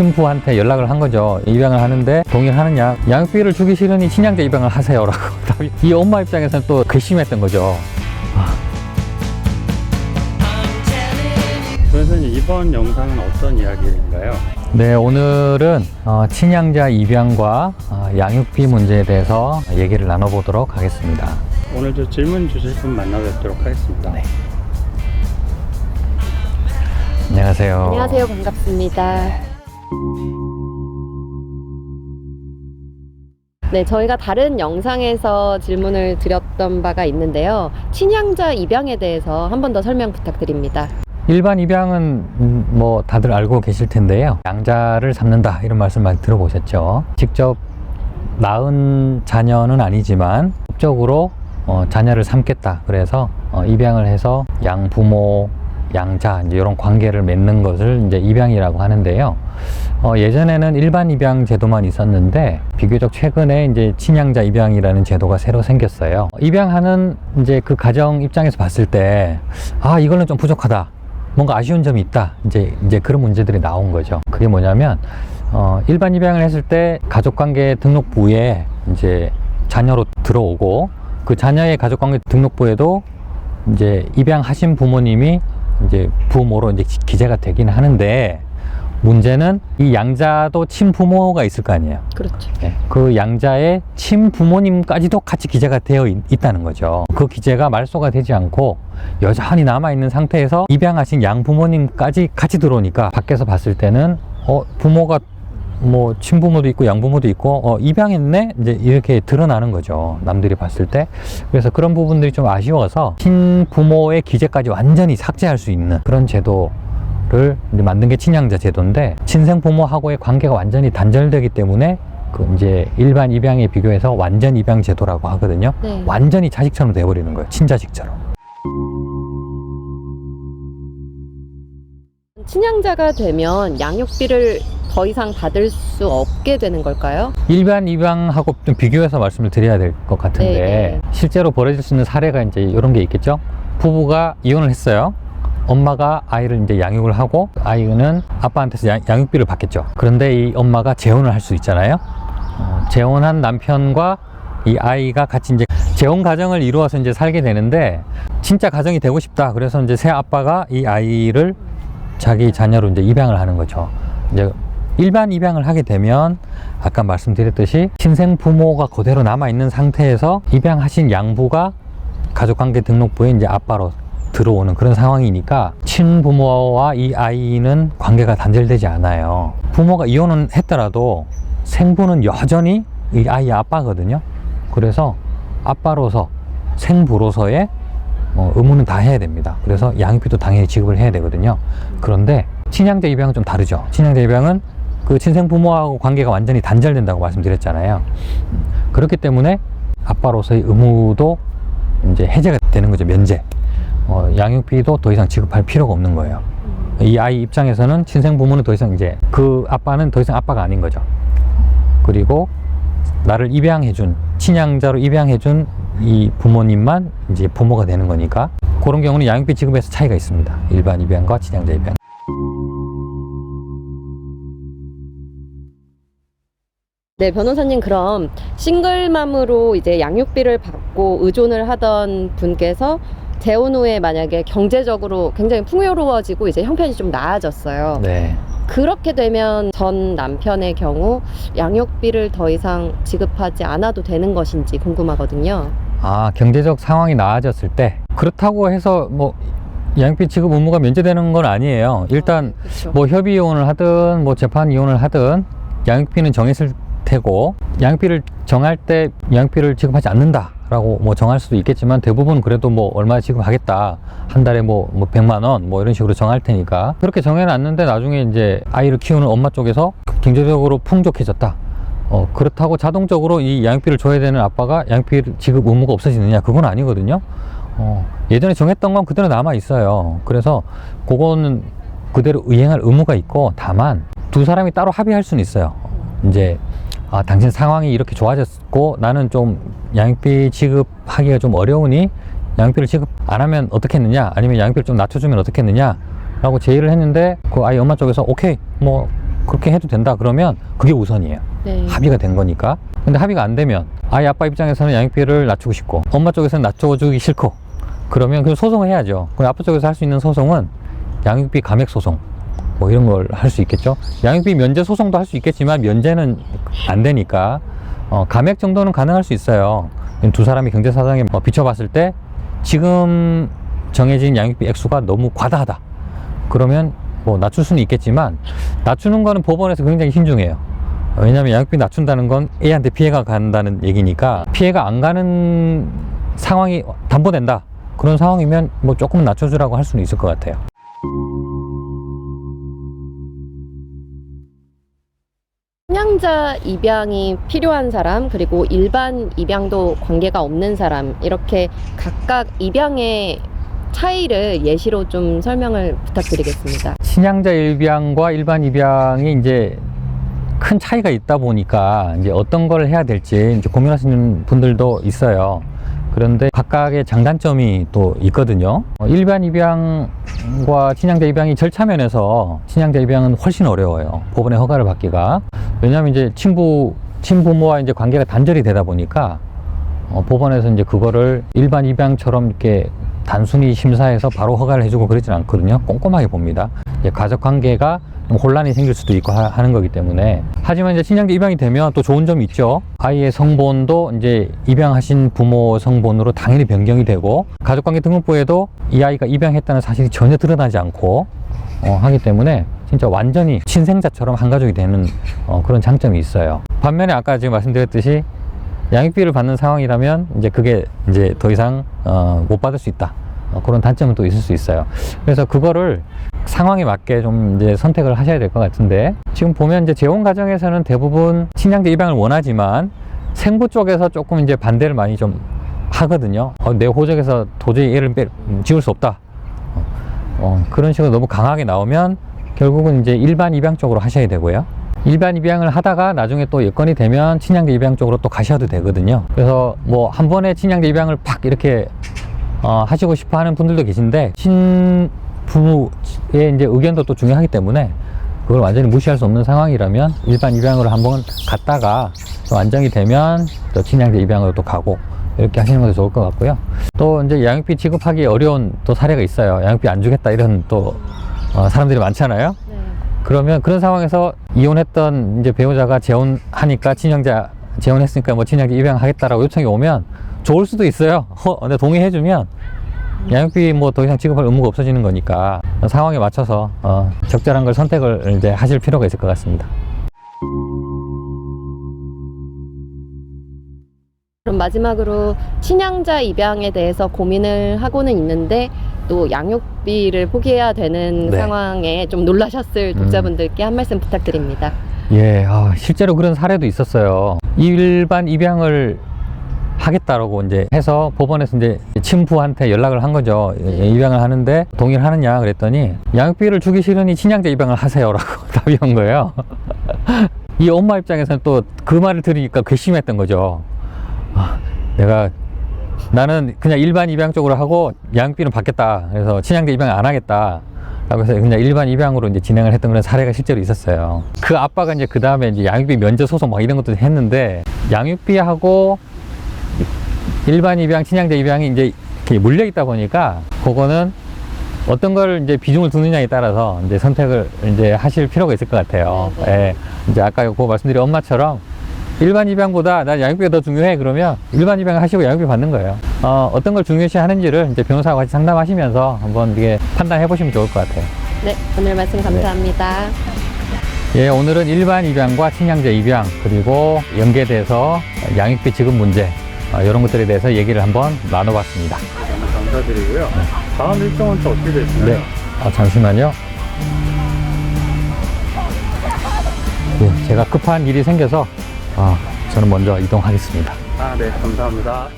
친부한테 연락을 한 거죠. 입양을 하는데 동의하느냐? 양육비를 주기 싫으니 친양자 입양을 하세요라고. 이 엄마 입장에서는 또 괘씸했던 거죠. 선생님 이번 영상은 어떤 이야기인가요? 네, 오늘은 어, 친양자 입양과 어, 양육비 문제에 대해서 얘기를 나눠보도록 하겠습니다. 오늘도 질문 주실 분 만나뵙도록 하겠습니다. 네. 안녕하세요. 안녕하세요. 반갑습니다. 네, 저희가 다른 영상에서 질문을 드렸던 바가 있는데요. 친양자 입양에 대해서 한 번 더 설명 부탁드립니다. 일반 입양은 음, 뭐 다들 알고 계실 텐데요. 양자를 삼는다 이런 말씀 많이 들어보셨죠. 직접 낳은 자녀는 아니지만 법적으로 어, 자녀를 삼겠다. 그래서 어, 입양을 해서 양 부모, 양자 이런 관계를 맺는 것을 이제 입양이라고 하는데요. 어, 예전에는 일반 입양 제도만 있었는데 비교적 최근에 이제 친양자 입양이라는 제도가 새로 생겼어요. 입양하는 이제 그 가정 입장에서 봤을 때 아 이거는 좀 부족하다. 뭔가 아쉬운 점이 있다. 이제 이제 그런 문제들이 나온 거죠. 그게 뭐냐면 어, 일반 입양을 했을 때 가족관계 등록부에 이제 자녀로 들어오고 그 자녀의 가족관계 등록부에도 이제 입양하신 부모님이 이제 부모로 이제 기- 기재가 되긴 하는데 문제는 이 양자도 친부모가 있을 거 아니에요. 그렇죠. 네, 그 양자의 친부모님까지도 같이 기재가 되어 있, 있다는 거죠. 그 기재가 말소가 되지 않고 여전히 남아있는 상태에서 입양하신 양부모님까지 같이 들어오니까 밖에서 봤을 때는 어, 부모가 뭐 친부모도 있고 양부모도 있고 어, 입양했네? 이제 이렇게 드러나는 거죠. 남들이 봤을 때. 그래서 그런 부분들이 좀 아쉬워서 친부모의 기재까지 완전히 삭제할 수 있는 그런 제도를 이제 만든 게 친양자 제도인데 친생 부모하고의 관계가 완전히 단절되기 때문에 그 이제 일반 입양에 비교해서 완전 입양 제도라고 하거든요. 네. 완전히 자식처럼 돼버리는 거예요. 친자식처럼. 친양자가 되면 양육비를 더 이상 받을 수 없게 되는 걸까요? 일반 입양하고 좀 비교해서 말씀을 드려야 될 것 같은데 네. 실제로 벌어질 수 있는 사례가 이제 이런 게 있겠죠. 부부가 이혼을 했어요. 엄마가 아이를 이제 양육을 하고 아이는 아빠한테서 양, 양육비를 받겠죠. 그런데 이 엄마가 재혼을 할 수 있잖아요. 어, 재혼한 남편과 이 아이가 같이 이제 재혼 가정을 이루어서 이제 살게 되는데 진짜 가정이 되고 싶다. 그래서 이제 새 아빠가 이 아이를 자기 자녀로 이제 입양을 하는 거죠. 이제 일반 입양을 하게 되면 아까 말씀드렸듯이 친생 부모가 그대로 남아 있는 상태에서 입양하신 양부가 가족관계 등록부에 이제 아빠로 들어오는 그런 상황이니까 친부모와 이 아이는 관계가 단절되지 않아요. 부모가 이혼은 했더라도 생부는 여전히 이 아이의 아빠거든요. 그래서 아빠로서 생부로서의 어, 의무는 다 해야 됩니다. 그래서 양육비도 당연히 지급을 해야 되거든요. 그런데 친양자 입양은 좀 다르죠. 친양자 입양은 그 친생 부모하고 관계가 완전히 단절된다고 말씀드렸잖아요. 음, 그렇기 때문에 아빠로서의 의무도 이제 해제가 되는 거죠. 면제. 어, 양육비도 더 이상 지급할 필요가 없는 거예요. 이 아이 입장에서는 친생 부모는 더 이상 이제 그 아빠는 더 이상 아빠가 아닌 거죠. 그리고 나를 입양해준 친양자로 입양해준 이 부모님만 이제 부모가 되는 거니까 그런 경우는 양육비 지급에서 차이가 있습니다. 일반 입양과 친양자 입양. 네, 변호사님 그럼 싱글맘으로 이제 양육비를 받고 의존을 하던 분께서 재혼 후에 만약에 경제적으로 굉장히 풍요로워지고 이제 형편이 좀 나아졌어요. 네. 그렇게 되면 전 남편의 경우 양육비를 더 이상 지급하지 않아도 되는 것인지 궁금하거든요. 아 경제적 상황이 나아졌을 때 그렇다고 해서 뭐 양육비 지급 의무가 면제되는 건 아니에요. 일단 그렇죠. 뭐 협의 이혼을 하든 뭐 재판 이혼을 하든 양육비는 정했을 테고 양육비를 정할 때 양육비를 지급하지 않는다 라고 뭐 정할 수도 있겠지만 대부분 그래도 뭐 얼마 지급하겠다. 한 달에 뭐, 뭐 100만 원 뭐 이런 식으로 정할 테니까. 그렇게 정해놨는데 나중에 이제 아이를 키우는 엄마 쪽에서 경제적으로 풍족해졌다. 어 그렇다고 자동적으로 이 양육비를 줘야 되는 아빠가 양육비 지급 의무가 없어지느냐. 그건 아니거든요. 어 예전에 정했던 건 그대로 남아 있어요. 그래서 그거는 그대로 이행할 의무가 있고 다만 두 사람이 따로 합의할 수는 있어요. 이제 아, 당신 상황이 이렇게 좋아졌고 나는 좀 양육비 지급하기가 좀 어려우니 양육비를 지급 안 하면 어떻겠느냐 아니면 양육비를 좀 낮춰주면 어떻겠느냐 라고 제의를 했는데 그 아이 엄마 쪽에서 오케이 뭐 그렇게 해도 된다 그러면 그게 우선이에요. 네. 합의가 된 거니까. 근데 합의가 안 되면 아이 아빠 입장에서는 양육비를 낮추고 싶고 엄마 쪽에서는 낮춰주기 싫고 그러면 그 소송을 해야죠. 그럼 아빠 쪽에서 할 수 있는 소송은 양육비 감액 소송 뭐 이런 걸 할 수 있겠죠. 양육비 면제 소송도 할 수 있겠지만 면제는 안 되니까 어, 감액 정도는 가능할 수 있어요. 두 사람이 경제 사정에 뭐 비춰봤을 때 지금 정해진 양육비 액수가 너무 과다하다. 그러면 뭐 낮출 수는 있겠지만 낮추는 거는 법원에서 굉장히 신중해요. 왜냐하면 양육비 낮춘다는 건 애한테 피해가 간다는 얘기니까 피해가 안 가는 상황이 담보된다. 그런 상황이면 뭐 조금 낮춰주라고 할 수는 있을 것 같아요. 친양자 입양이 필요한 사람 그리고 일반 입양도 관계가 없는 사람 이렇게 각각 입양의 차이를 예시로 좀 설명을 부탁드리겠습니다. 친양자 입양과 일반 입양이 이제 큰 차이가 있다 보니까 이제 어떤 걸 해야 될지 이제 고민하시는 분들도 있어요. 그런데 각각의 장단점이 또 있거든요. 어, 일반 입양과 친양자 입양이 절차 면에서 친양자 입양은 훨씬 어려워요. 법원의 허가를 받기가. 왜냐하면 이제 친부, 친부모와 이제 관계가 단절이 되다 보니까 어, 법원에서 이제 그거를 일반 입양처럼 이렇게 단순히 심사해서 바로 허가를 해주고 그러진 않거든요. 꼼꼼하게 봅니다. 가족 관계가 좀 혼란이 생길 수도 있고 하, 는 거기 때문에 하지만 이제 친양자 입양이 되면 또 좋은 점이 있죠. 아이의 성본도 이제 입양하신 부모 성본으로 당연히 변경이 되고 가족관계 등록부에도 이 아이가 입양했다는 사실이 전혀 드러나지 않고 어, 하기 때문에 진짜 완전히 친생자처럼 한 가족이 되는 어, 그런 장점이 있어요. 반면에 아까 지금 말씀드렸듯이 양육비를 받는 상황이라면 이제 그게 이제 더 이상 어, 못 받을 수 있다. 어, 그런 단점은 또 있을 수 있어요. 그래서 그거를 상황에 맞게 좀 이제 선택을 하셔야 될 것 같은데 지금 보면 이제 재혼 가정에서는 대부분 친양자 입양을 원하지만 생부 쪽에서 조금 이제 반대를 많이 좀 하거든요. 어, 내 호적에서 도저히 얘를 빼, 음, 지울 수 없다. 어, 어, 그런 식으로 너무 강하게 나오면 결국은 이제 일반 입양 쪽으로 하셔야 되고요. 일반 입양을 하다가 나중에 또 여건이 되면 친양자 입양 쪽으로 또 가셔도 되거든요. 그래서 뭐 한 번에 친양자 입양을 팍 이렇게 어, 하시고 싶어 하는 분들도 계신데 신 부의 이제 의견도 또 중요하기 때문에 그걸 완전히 무시할 수 없는 상황이라면 일반 입양으로 한번 갔다가 좀 안정이 되면 또 친양자 입양으로 또 가고 이렇게 하시는 것도 좋을 것 같고요. 또 이제 양육비 지급하기 어려운 또 사례가 있어요. 양육비 안 주겠다 이런 또 어, 사람들이 많잖아요. 네. 그러면 그런 상황에서 이혼했던 이제 배우자가 재혼하니까 친형자 재혼했으니까 뭐 친형자 입양하겠다라고 요청이 오면 좋을 수도 있어요. 허, 근데 동의해주면 양육비 뭐 더 이상 지급할 의무가 없어지는 거니까 상황에 맞춰서 어, 적절한 걸 선택을 이제 하실 필요가 있을 것 같습니다. 그럼 마지막으로 친양자 입양에 대해서 고민을 하고는 있는데 또 양육비를 포기해야 되는 네. 상황에 좀 놀라셨을 음. 독자분들께 한 말씀 부탁드립니다. 예, 아, 실제로 그런 사례도 있었어요. 일반 입양을 하겠다라고 이제 해서 법원에서 이제 친부한테 연락을 한 거죠. 예, 입양을 하는데 동의를 하느냐 그랬더니 양육비를 주기 싫으니 친양자 입양을 하세요라고 답이 온 거예요. 이 엄마 입장에서는 또 그 말을 들으니까 괘씸했던 거죠. 아, 내가 나는 그냥 일반 입양 쪽으로 하고 양육비는 받겠다. 그래서 친양자 입양 안 하겠다. 라고 해서 그냥 일반 입양으로 이제 진행을 했던 그런 사례가 실제로 있었어요. 그 아빠가 이제 그 다음에 이제 양육비 면제 소송 막 이런 것도 했는데 양육비하고 일반 입양, 친양자 입양이 이제 물려 있다 보니까 그거는 어떤 걸 이제 비중을 두느냐에 따라서 이제 선택을 이제 하실 필요가 있을 것 같아요. 네, 네. 예. 이제 아까 그 말씀드린 엄마처럼 일반 입양보다 난 양육비가 더 중요해 그러면 일반 입양 하시고 양육비 받는 거예요. 어, 어떤 걸 중요시 하는지를 이제 변호사와 같이 상담하시면서 한번 이게 판단해 보시면 좋을 것 같아요. 네, 오늘 말씀 감사합니다. 예, 오늘은 일반 입양과 친양자 입양 그리고 연계돼서 양육비 지급 문제 어, 이런 것들에 대해서 얘기를 한번 나눠봤습니다. 너무 감사드리고요. 다음 일정은 또 어떻게 되시나요? 네, 아, 잠시만요. 예, 제가 급한 일이 생겨서 아, 저는 먼저 이동하겠습니다. 아, 네, 감사합니다.